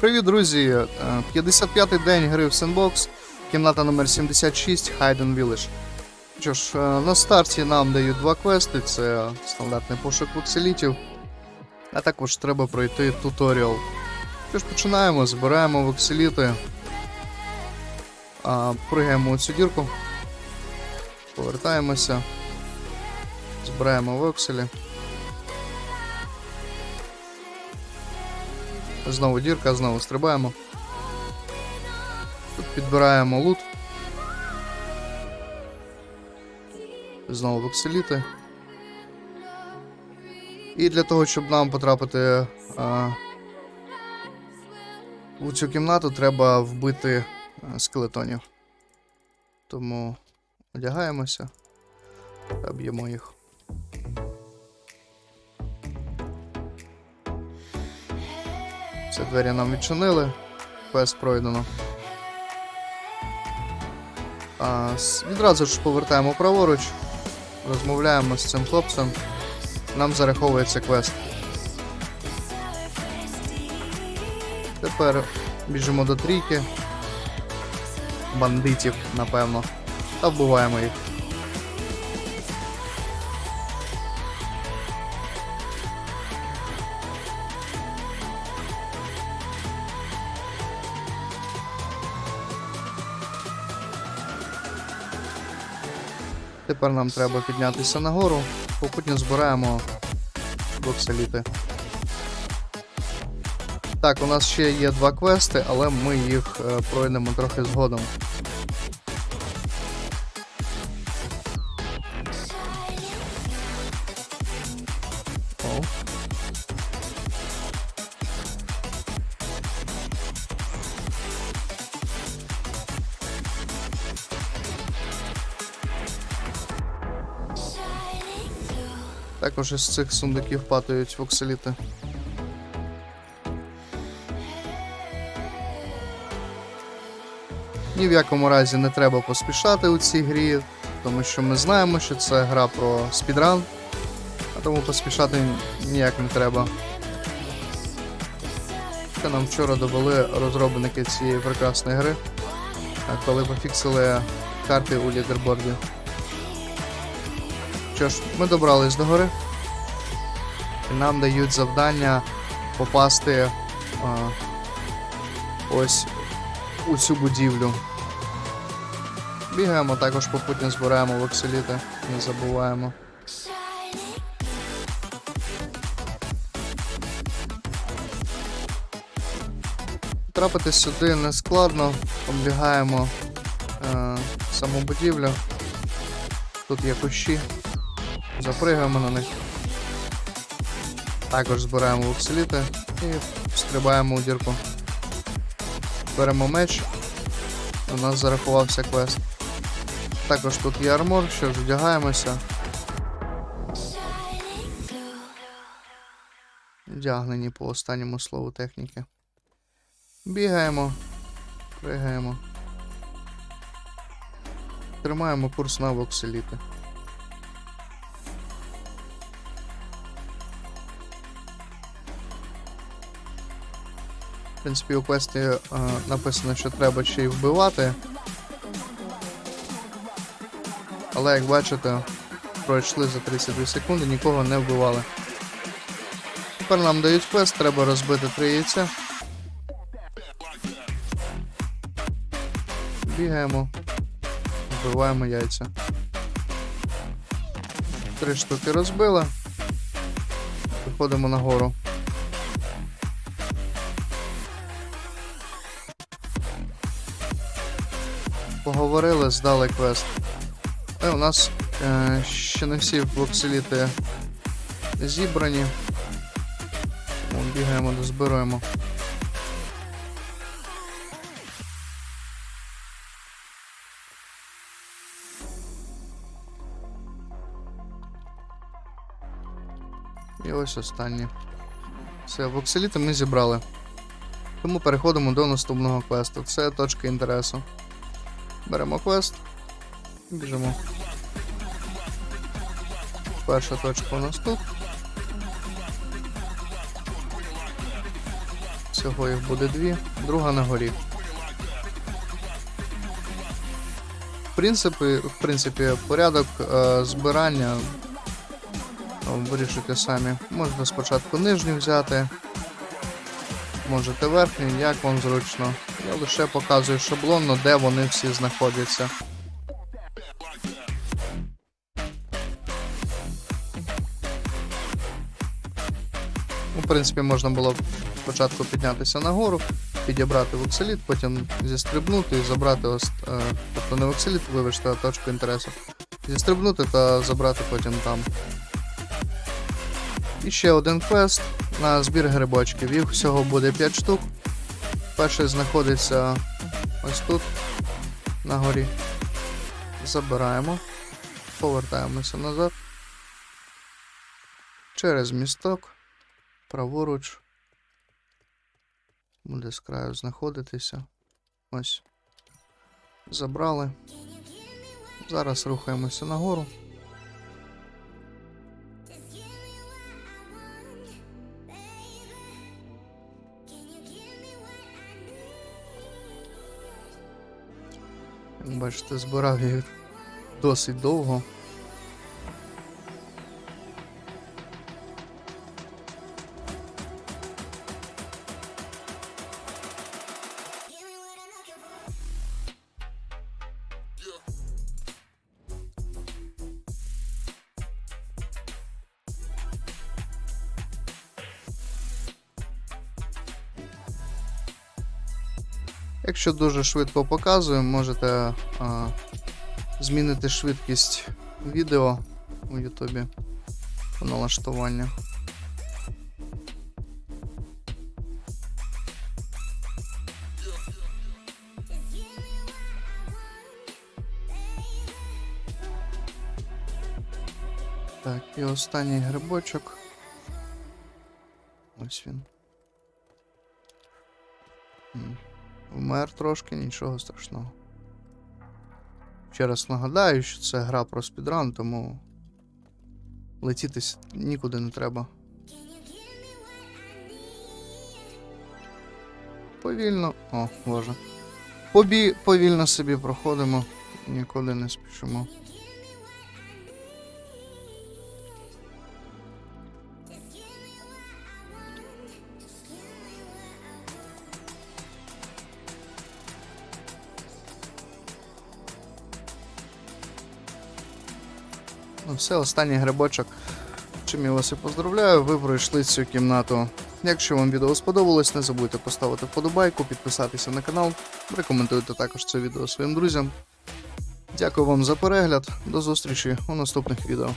Привіт, друзі! Е, 55-й день гри в Sandbox, кімната номер 76 Hayden Village. Що ж, е, на старті нам дають два квести: це стандартний пошук вокселітів, а також треба пройти туторіал. Що ж, починаємо, збираємо вокселіти, а, пригаємо у цю дірку, повертаємося, збираємо вокселі. Знову дірка, знову стрибаємо. Тут підбираємо лут. Знову вокселіти. І для того, щоб нам потрапити а, у цю кімнату, треба вбити а, скелетонів. Тому одягаємося та б'ємо їх. Це двері нам відчинили. Квест пройдено. А, відразу ж повертаємо праворуч, розмовляємо з цим хлопцем. Нам зараховується квест. Тепер біжимо до трійки. Бандитів, напевно. Та вбиваємо їх. Тепер нам треба піднятися нагору, попутно збираємо бокселіти. Так, у нас ще є два квести, але ми їх е, пройдемо трохи згодом. Також із цих сундуків падають вокселіти. Ні в якому разі не треба поспішати у цій грі, тому що ми знаємо, що це гра про спідран, а тому поспішати ніяк не треба. Це нам вчора довели розробники цієї прекрасної гри, коли пофіксили карти у лідерборді. Що ж, ми добрались до гори. І нам дають завдання попасти а, ось у цю будівлю. Бігаємо, також попутно збираємо вокселіти, не забуваємо. Трапити сюди не складно, оббігаємо е, саму будівлю. Тут є кущі, запригаємо на них. Також збираємо вокселіти і стрибаємо у дірку. Беремо меч. У нас зарахувався квест. Також тут є армор, що ж вдягаємося. Вдягнені по останньому слову техніки. Бігаємо, пригаємо. Тримаємо курс на вокселіти. В принципі, у квесті е, написано, що треба ще й вбивати. Але як бачите, пройшли за 32 секунди, нікого не вбивали. Тепер нам дають квест, треба розбити три яйця. Бігаємо, вбиваємо яйця. Три штуки розбили. Виходимо нагору. Поговорили, здали квест. Е, у нас е, ще не всі вокселіти зібрані. Вон, бігаємо, дозбираємо. І ось останні. Все, вокселіти ми зібрали. Тому переходимо до наступного квесту. Це точка інтересу. Беремо квест. Біжимо. Перша точка у нас тут. Всього їх буде дві, друга на горі. В принципі, в принципі порядок е, збирання е, вирішуйте самі. Можете спочатку нижню взяти, можете верхню, як вам зручно. Я лише показую шаблонно, де вони всі знаходяться. Ну, В принципі, можна було спочатку піднятися нагору, підібрати вокселіт, потім зістрибнути і забрати ось, е, тобто не вокселіт, вибачте, а точку інтересу. Зістрибнути та забрати потім там. І ще один квест на збір грибочків. Їх всього буде 5 штук. Перший знаходиться ось тут, на горі. Забираємо. Повертаємося назад. Через місток. Праворуч. Буде з краю знаходитися. Ось. Забрали. Зараз рухаємося нагору. Бачите, збирав їх досить довго. Якщо дуже швидко показую, можете а, змінити швидкість відео у Ютубі по налаштуванню. Так, і останній грибочок. Ось він. Вмер трошки, нічого страшного. Ще раз нагадаю, що це гра про спідран, тому летітись нікуди не треба. Повільно. О, боже. Побі... Повільно собі проходимо, нікуди не спішимо. Ну все, останній грибочок. Чим я вас і поздравляю, ви пройшли цю кімнату. Якщо вам відео сподобалось, не забудьте поставити вподобайку, підписатися на канал, рекомендуйте також це відео своїм друзям. Дякую вам за перегляд, до зустрічі у наступних відео.